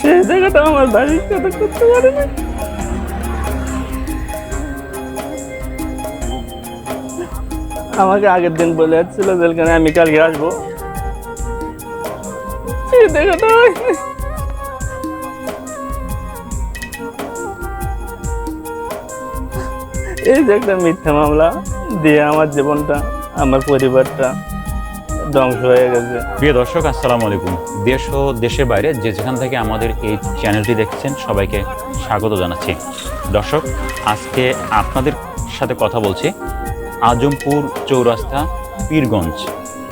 সেই আমার বাড়ির করতে পারে আমাকে আগের দিন বলে যাচ্ছিল জেলখানে আমি কালকে আসব। এই যে একটা মিথ্যা মামলা দিয়ে আমার জীবনটা, আমার পরিবারটা ধ্বংস হয়ে গেছে। প্রিয় দর্শক, আসসালামু আলাইকুম। দেশ ও দেশের বাইরে যে যেখান থেকে আমাদের এই চ্যানেলটি দেখছেন, সবাইকে স্বাগত জানাচ্ছি। দর্শক, আজকে আপনাদের সাথে কথা বলছি আজমপুর চৌরাস্তা, পীরগঞ্জ,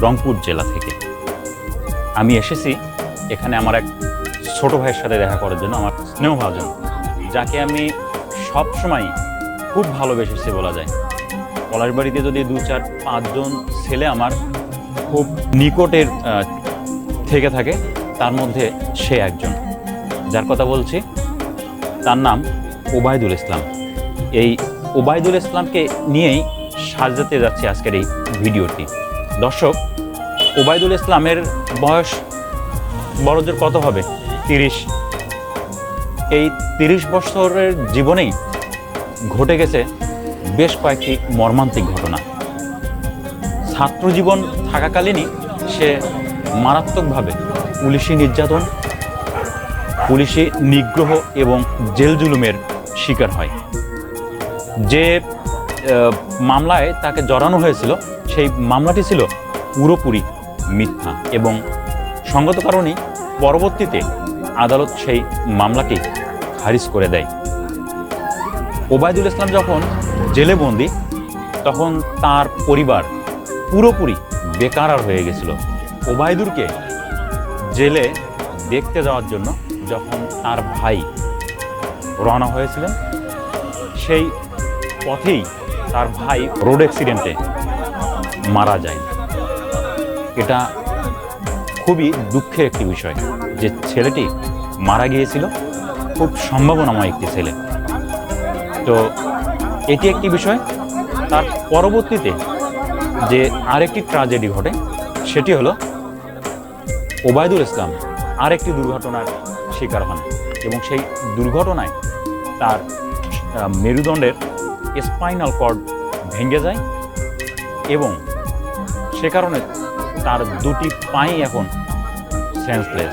রংপুর জেলা থেকে। আমি এসেছি এখানে আমার এক ছোট ভাইয়ের সাথে দেখা করার জন্য, আমার স্নেহভাজন, যাকে আমি সব সময় খুব ভালোবেসেছি বলা যায়। পলাশবাড়িতে যদি দু চার পাঁচজন ছেলে আমার খুব নিকটের থেকে থাকে, তার মধ্যে সে একজন। যার কথা বলছি, তার নাম ওবায়দুল ইসলাম। এই ওবায়দুল ইসলামকে নিয়েই সাজাতে যাচ্ছে আজকের এই ভিডিওটি। দর্শক, ওবায়দুল ইসলামের বয়স বড়জোর কত হবে? তিরিশ। এই তিরিশ বছরের জীবনেই ঘটে গেছে বেশ কয়েকটি মর্মান্তিক ঘটনা। ছাত্র জীবন থাকাকালীনই সে মারাত্মকভাবে পুলিশি নির্যাতন, পুলিশি নিগ্রহ এবং জেল জুলুমের শিকার হয়। যে মামলায় তাকে জড়ানো হয়েছিল, সেই মামলাটি ছিল পুরোপুরি মিথ্যা এবং সঙ্গত কারণেই পরবর্তীতে আদালত সেই মামলাটি খারিজ করে দেয়। ওবায়দুল ইসলাম যখন জেলে বন্দি, তখন তার পরিবার পুরোপুরি বেকারার হয়ে গেছিল। ওবায়দুরকে জেলে দেখতে যাওয়ার জন্য যখন তার ভাই রওনা হয়েছিলেন, সেই পথেই তার ভাই রোড অ্যাক্সিডেন্টে মারা যায়। এটা খুবই দুঃখের একটি বিষয় যে ছেলেটি মারা গিয়েছিল, খুব সম্ভাবনাময় একটি ছেলে। তো এটি একটি বিষয়, তার পরবর্তীতে যে আরেকটি ট্রাজেডি ঘটে, সেটি হলো ওবায়দুল ইসলাম আরেকটি দুর্ঘটনার শিকার হন এবং সেই দুর্ঘটনায় তার মেরুদণ্ডের স্পাইনাল কর্ড ভেঙে যায় এবং সে কারণে তার দুটি পাই এখন সেন্সলেস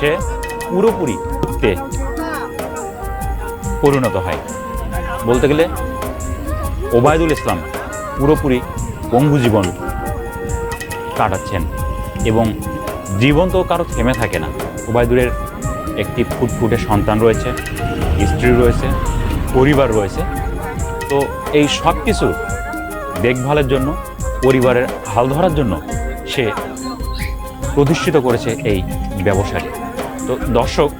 সে পুরোপুরি পরিণত হয়। বলতে গেলে ওবায়দুল ইসলাম পুরোপুরি পঙ্গু জীবন কাটাচ্ছেন। এবং জীবন তো কারও থেমে থাকে না। ওবায়দুলের একটি ফুটফুটে সন্তান রয়েছে, স্ত্রী রয়েছে, পরিবার রয়েছে। তো এই সব কিছু দেখভালের জন্য, পরিবারের হাল ধরার জন্য সে প্রতিষ্ঠিত করেছে এই ব্যবসাটি। তো দর্শক,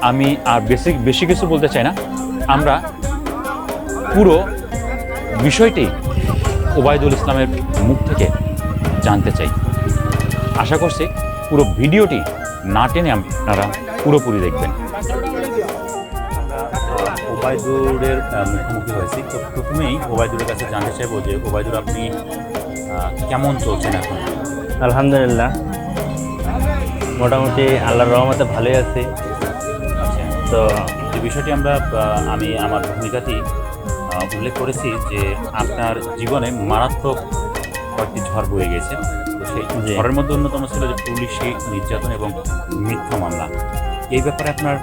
আমি আর বেশি বেশি কিছু বলতে চাই না। আমরা পুরো বিষয়টি ওবায়দুল ইসলামের মুখ থেকে জানতে চাই। আশা করছি পুরো ভিডিওটি না টেনে আপনারা পুরোপুরি দেখবেন। ওবায়দুরের মুখোমুখি হয়েছি। তো প্রথমেই ওবায়দুরের কাছে জানতে চাইব যে ওবায়দুর আপনি কেমন চলছেন এখন? আলহামদুলিল্লাহ। মোটামুটি আল্লাহর রহমতে ভালোই আছি। আচ্ছা। তো যে বিষয়টি আমরা আমি আমার ভূমিকাতেই আহ, উল্লেখ করেছি যে আপনার জীবনে মারাত্মক কয়েকটি ঝড় বয়ে গেছে। তো সেই ঝড়ের মধ্যে অন্যতম ছিল যে পুলিশি নির্যাতন এবং মিথ্যা মামলা। এই ব্যাপারে আপনার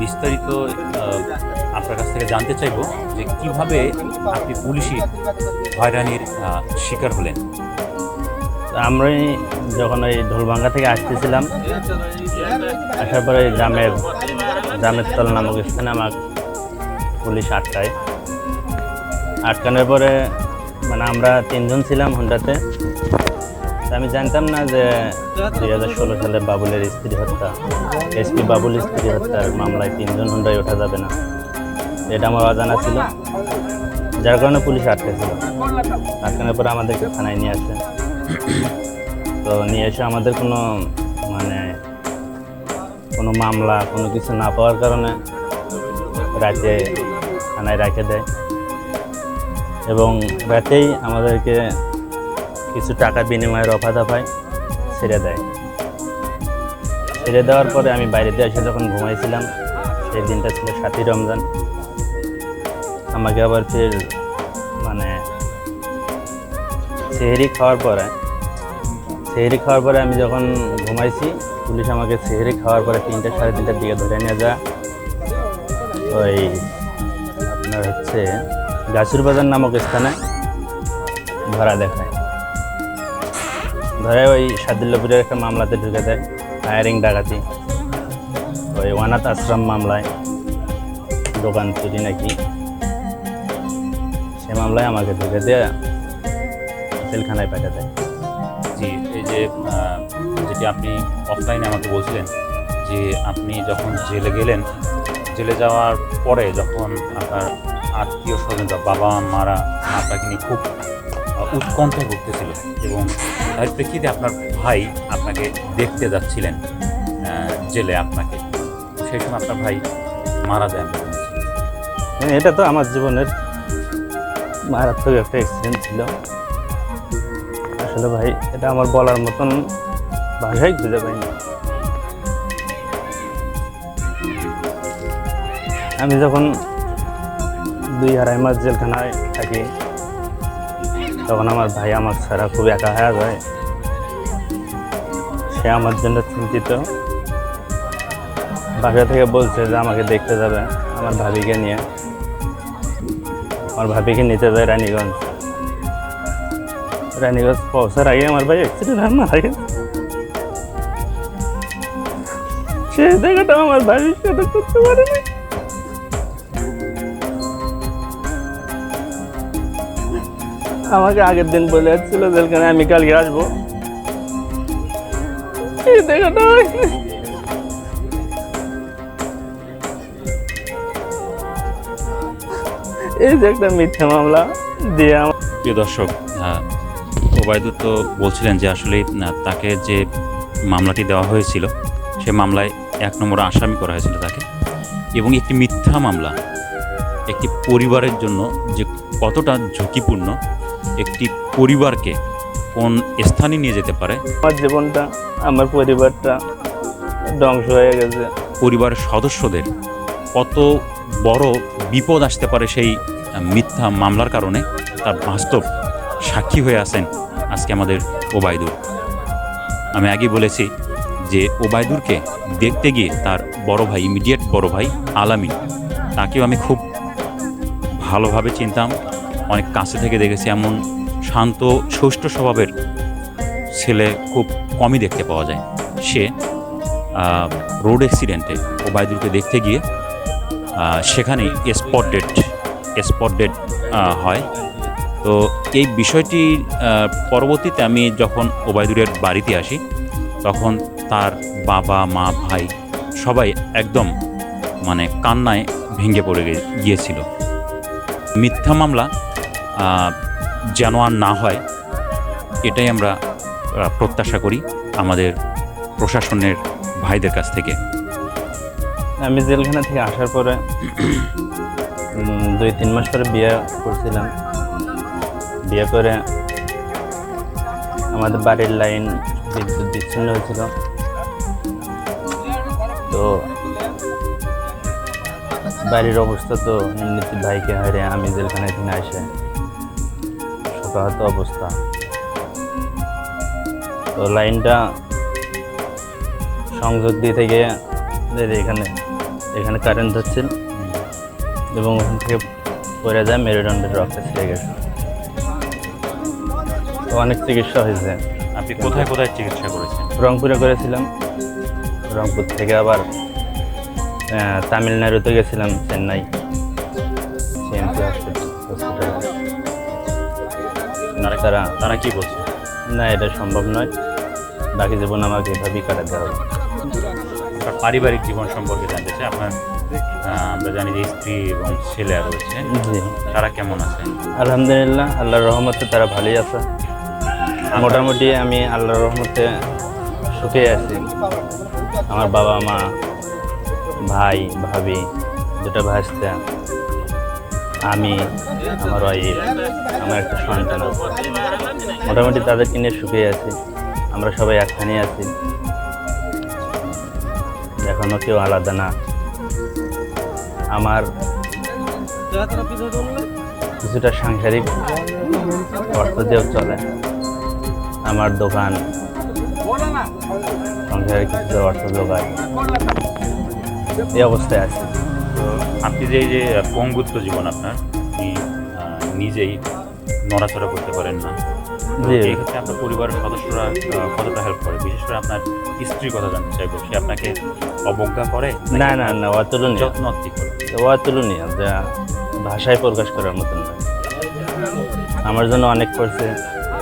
বিস্তারিত আপনার কাছ থেকে জানতে চাইব যে কীভাবে আপনি পুলিশি হয়রানির শিকার হলেন। আমরা যখন ওই ঢোলভাঙ্গা থেকে আসতেছিলাম আসার পরে জামের জামের তল নামক স্থানে আমার পুলিশ আটকায়। আটকানোর পরে মানে আমরা তিনজন ছিলাম হুন্ডাতে। আমি জানতাম না যে দুই হাজার ষোলো সালে বাবুলের স্ত্রী হত্যা। এসপি বাবুল স্ত্রী হত্যার মামলায় তিনজন হুন্ডায় ওঠা যাবে না। এটা আমার অজানা ছিল। যার কারণে পুলিশ আটকেছিল। আটকানোর পরে আমাদেরকে থানায় নিয়ে আসে। তো নিয়ে এসে আমাদের কোনো মানে কোনো মামলা, কোনো কিছু না পাওয়ার কারণে রাতে থানায় রেখে দেয়। এবং রাতেই আমাদেরকে কিছু টাকা বিনিময়ের অফা দফায় ছেড়ে দেয়। ছেড়ে দেওয়ার পরে আমি বাইরেতে এসে যখন ঘুমাইছিলাম, সেই দিনটা ছিল সাতই রমজান। আমাকে আবার ফের মানে সেহেরি খাওয়ার পরে, সেহেরি খাওয়ার পরে আমি যখন ঘুমাইছি, পুলিশ আমাকে সেহেরি খাওয়ার পরে তিনটে সাড়ে তিনটার দিকে ধরে নিয়ে যা ওই আপনার হচ্ছে বাজার নামক স্থানে ধরা দেখায়। ধরে ওই সাদুল্লাপুরের একটা মামলাতে ঢুকে দেয় ফায়ারিং ডাকাতি। ওই অনাথ আশ্রম মামলায় দোকান চুরি নাকি? সে মামলায় আমাকে ঢুকে দিয়ে জেলখানায় পাঠিয়ে দেয় জি, এই যে যেটি আপনি অফলাইনে আমাকে বলছিলেন যে আপনি যখন জেলে গেলেন, জেলে যাওয়ার পরে যখন আপনার আত্মীয় স্বজন বা বাবা মারা আপনাকে নিয়ে খুব আহ, উৎকণ্ঠায় ভুগতেছিল এবং তার প্রেক্ষিতে আপনার ভাই আপনাকে দেখতে যাচ্ছিলেন জেলে আপনাকে। সেই সময় আপনার ভাই মারা যায় হ্যাঁ, এটা তো আমার জীবনের মারাত্মক একটা এক্সপিরিয়েন্স ছিল। আসলে ভাই এটা আমার বলার মতন ভাষাই খুঁজে পাইনি। আমি যখন দুই আড়াই মাস জেলখানায় থাকি, তখন আমার ভাই আমার ছাড়া খুব একা হয়ে যায়। সে আমার জন্য চিন্তিত। বাসা থেকে বলছে যে আমাকে দেখতে যাবে আমার ভাবিকে নিয়ে। আমার ভাবিকে নিতে যায় রানীগঞ্জ। রানীগঞ্জ পৌঁছার আগে আমার ভাই অ্যাক্সিডেন্ট আর মারা গেছে। সে জায়গাটা আমার ভাবির সাথে করতে পারে আমাকে আগের দিন বলে যাচ্ছিল জেলখানে আমি কালকে আসব। এই যে মিথ্যা মামলা দিয়ে প্রিয় দর্শক ওবায়দুর বলছিলেন যে আসলে তাকে যে মামলাটি দেওয়া হয়েছিল, সে মামলায় এক নম্বর আসামি করা হয়েছিল তাকে। এবং একটি মিথ্যা মামলা, একটি পরিবারের জন্য যে কতটা ঝুঁকিপূর্ণ একটি পরিবারকে কোন স্থানে নিয়ে যেতে পারে? আমার জীবনটা আমার পরিবারটা ধ্বংস হয়ে গেছে। পরিবারের সদস্যদের কত বড় বিপদ আসতে পারে সেই মিথ্যা মামলার কারণে তার বাস্তব সাক্ষী হয়ে আছেন আজকে আমাদের ওবায়দুর আমি আগে বলেছি যে ওবায়দুরকে দেখতে গিয়ে তার বড় ভাই ইমিডিয়েট বড় ভাই আলামিন তাকেও আমি খুব ভালোভাবে চিনতাম। অনেক কাছে থেকে দেখেছি এমন শান্ত, সুষ্ঠু স্বভাবের ছেলে খুব কমই দেখতে পাওয়া যায়। সে রোড অ্যাক্সিডেন্টে ওবায়দুলকে দেখতে গিয়ে সেখানেই স্পট ডেট স্পট ডেট হয়। তো এই বিষয়টি পরবর্তীতে আমি যখন ওবায়দুরের বাড়িতে আসি, তখন তার বাবা, মা, ভাই সবাই একদম মানে কান্নায় ভেঙে পড়ে গিয়েছিল। মিথ্যা মামলা যেন আর না হয়, এটাই আমরা প্রত্যাশা করি আমাদের প্রশাসনের ভাইদের কাছ থেকে। আমি জেলখানা থেকে আসার পরে দুই, তিন মাস পরে বিয়ে করছিলাম। বিয়ে করে আমাদের বাড়ির লাইন বিদ্যুৎ বিচ্ছিন্ন হয়েছিল। তো বাড়ির অবস্থা তো এমনিতে ভাইকে হারে আমি জেলখানায় থেকে আসে শোকাহত অবস্থা। তো লাইনটা সংযোগ দিয়ে থেকে এখানে এখানে কারেন্ট ধরছিল এবং ওখান থেকে পড়ে যায় মেরুদণ্ডের রক্ত ছিঁড়ে গেছে। তো অনেক চিকিৎসা হয়েছে। আপনি কোথায় কোথায় চিকিৎসা করেছেন? রংপুরে করেছিলাম। রংপুর থেকে আবার তামিলনাড়ুতে গেছিলাম চেন্নাই। তারা তারা কি বলছে? না এটা সম্ভব নয়। বাকি জীবন আমাকে এভাবেই কাটাতে হবে। আপনার পারিবারিক জীবন সম্পর্কে জানতে চাই। আপনার আমরা জানি যে স্ত্রী এবং ছেলে রয়েছে। তারা কেমন আছেন আলহামদুলিল্লাহ আল্লাহর রহমতে তারা ভালোই আছে। মোটামুটি আমি আল্লাহর রহমতে সুখে আছি। আমার বাবা মা ভাই ভাবি দুটো ভাসতে আমি, আমার ওয়াইফ, আমার একটা সন্তান মোটামুটি তাদেরকে নিয়ে সুখে আছি। আমরা সবাই একখানে আছি। এখনও কেউ আলাদা না। আমার কিছুটা সাংসারিক অর্থ দিয়েও চলে। আমার দোকান সংসারে কিছুটা অর্থ যোগায়। এই অবস্থায় আছে। তো আপনি যে এই যে পঙ্গুত্ব জীবন আপনার আপনি নিজেই নড়াচড়া করতে পারেন না। এই ক্ষেত্রে আপনার পরিবারের সদস্যরা কতটা হেল্প করে? বিশেষ করে আপনার স্ত্রীর কথা জানতে চাইব। সে আপনাকে অবজ্ঞা করে না না না অতুলনীয়। যত্ন অতুলনীয় যা ভাষায় প্রকাশ করার মতন না। আমার জন্য অনেক করছে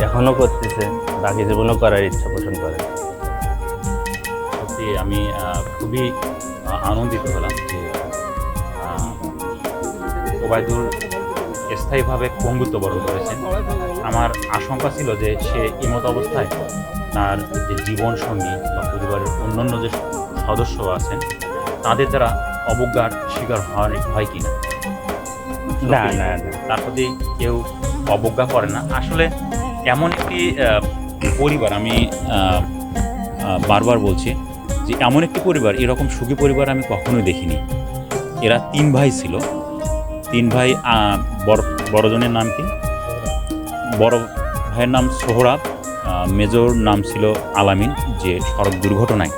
এখনও করতেছে বাকি জীবনও করার ইচ্ছা পোষণ করে। সত্যি আমি খুবই আনন্দিত হলাম যে ওবায়দুল স্থায়ীভাবে পঙ্গুত্ব বরণ করেছেন। আমার আশঙ্কা ছিল যে সে ইমত অবস্থায় তার যে জীবন সঙ্গী বা পরিবারের অন্যান্য যে সদস্য আছেন তাদের দ্বারা অবজ্ঞার শিকার হয় হয় কিনা? না না না। তার প্রতি কেউ অবজ্ঞা করে না। আসলে এমন একটি পরিবার আমি বারবার বলছি যে এমন একটি পরিবার এরকম সুখী পরিবার আমি কখনোই দেখিনি। এরা তিন ভাই ছিল। তিন ভাই বড়জনের নাম কি? বড় ভাইয়ের নাম সোহরাব মেজর নাম ছিল আলামিন, যে সড়ক দুর্ঘটনায়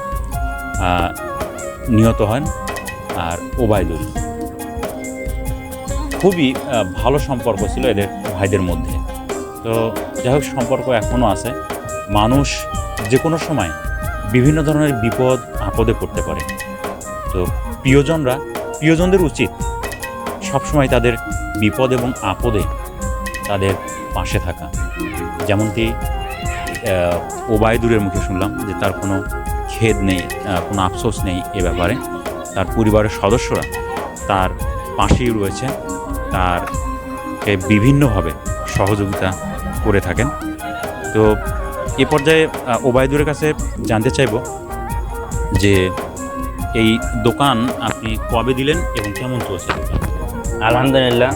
নিহত হন, আর ওবায়দুল। খুবই ভালো সম্পর্ক ছিল এদের ভাইদের মধ্যে। তো যাই হোক সম্পর্ক এখনও আছে। মানুষ যে কোনো সময় বিভিন্ন ধরনের বিপদ, আপদে পড়তে পারে। তো প্রিয়জনরা, প্রিয়জনদের উচিত সবসময় তাদের বিপদ এবং আপদে তাদের পাশে থাকা। যেমনটি ওবায়দুরের মুখে শুনলাম যে তার কোনো খেদ নেই কোনো আফসোস নেই এ ব্যাপারে। তার পরিবারের সদস্যরা তার পাশেই রয়েছে তার বিভিন্নভাবে সহযোগিতা করে থাকেন। তো এ পর্যায়ে ওবায়দুরের কাছে জানতে চাইব যে এই দোকান আপনি কবে দিলেন এবং কেমন চলছে দোকান? আলহামদুলিল্লাহ।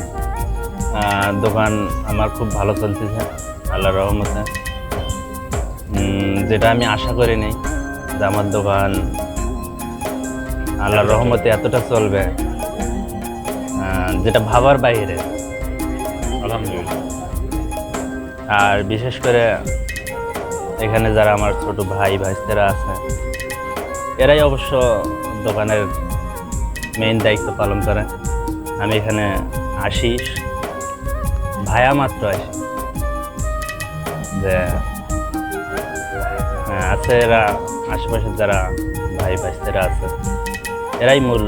দোকান আমার খুব ভালো চলতেছে আল্লাহর রহমতে। যেটা আমি আশা করি করিনি যে আমার দোকান আল্লাহর রহমতে এতটা চলবে। যেটা ভাবার বাইরে। আলহামদুলিল্লাহ। আর বিশেষ করে এখানে যারা আমার ছোট ভাই ভাইস্তেরা আছে এরাই অবশ্য দোকানের মেইন দায়িত্ব পালন করে। আমি এখানে আসি ভায়া মাত্র আসি যে হ্যাঁ, আছে এরা আশেপাশে যারা ভাই ভাইস্তেরা আছে এরাই মূল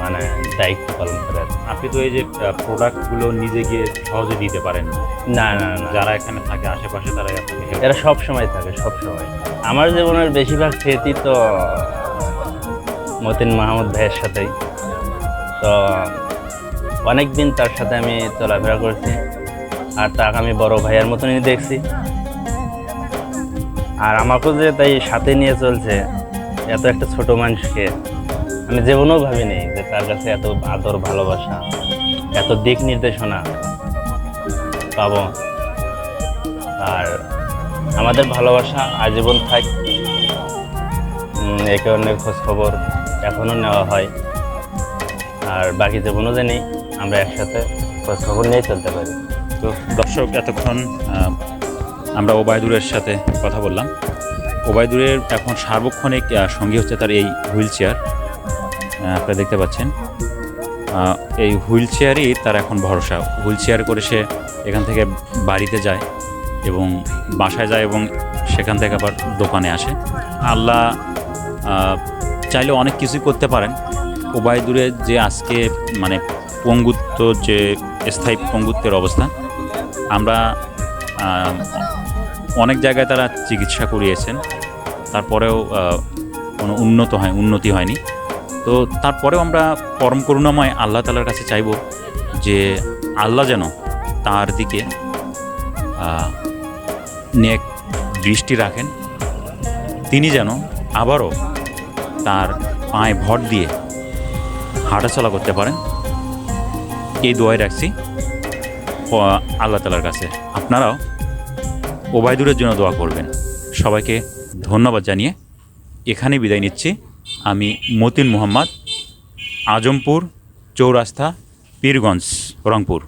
মানে দায়িত্ব পালন করে আপনি তো এই যে প্রোডাক্টগুলো নিজে গিয়ে সহজে দিতে পারেন না। না না যারা এখানে থাকে আশেপাশে তারা এরা সব সময় থাকে সব সময়। আমার জীবনের বেশিরভাগ স্মৃতি তো মতিন মাহমুদ ভাইয়ের সাথেই। তো অনেক দিন তার সাথে আমি চলাফেরা করছি। আর তাকে আমি বড় ভাইয়ের মতনই দেখছি। আর আমাকেও যে তাই সাথে নিয়ে চলছে, এত একটা ছোট মানুষকে আমি জীবনেও ভাবিনি যে তার কাছে এত আদর, ভালোবাসা, এত দিক নির্দেশনা পাব। আর আমাদের ভালোবাসা আজীবন থাক। একে অন্যের খোঁজ খবর এখনও নেওয়া হয়। আর বাকি জীবনও জানি, আমরা একসাথে খবর নিয়ে চলতে পারি। তো দর্শক, এতক্ষণ আমরা ওবায়দুরের সাথে কথা বললাম। ওবায়দুরের এখন সার্বক্ষণিক সঙ্গী হচ্ছে তার এই হুইল চেয়ার আপনারা দেখতে পাচ্ছেন এই হুইল চেয়ারই তার এখন ভরসা। হুইল চেয়ার করে সে এখান থেকে বাড়িতে যায় এবং বাসায় যায় এবং সেখান থেকে আবার দোকানে আসে। আল্লাহ চাইলে অনেক কিছুই করতে পারেন ওবায়দুরের যে আজকে মানে পঙ্গুত্ব, যে স্থায়ী পঙ্গুত্বের অবস্থা, আমরা অনেক জায়গায় তারা চিকিৎসা করিয়েছেন। তারপরেও কোনো উন্নত হয়, উন্নতি হয়নি। তো তারপরেও আমরা পরম করুণাময় আল্লাহ তালার কাছে চাইব যে আল্লাহ যেন তার দিকে নেক দৃষ্টি রাখেন। তিনি যেন আবারও তার পায়ে ভর দিয়ে হাঁটাচলা করতে পারেন। এই দোয়াই রাখছি। আল্লাহ তালার কাছে। আপনারাও ওবায়দুরের জন্য দোয়া করবেন। সবাইকে ধন্যবাদ জানিয়ে এখানে বিদায় নিচ্ছি। আমি মতিন মোহাম্মদ, আজমপুর চৌরাস্তা, পীরগঞ্জ, রংপুর।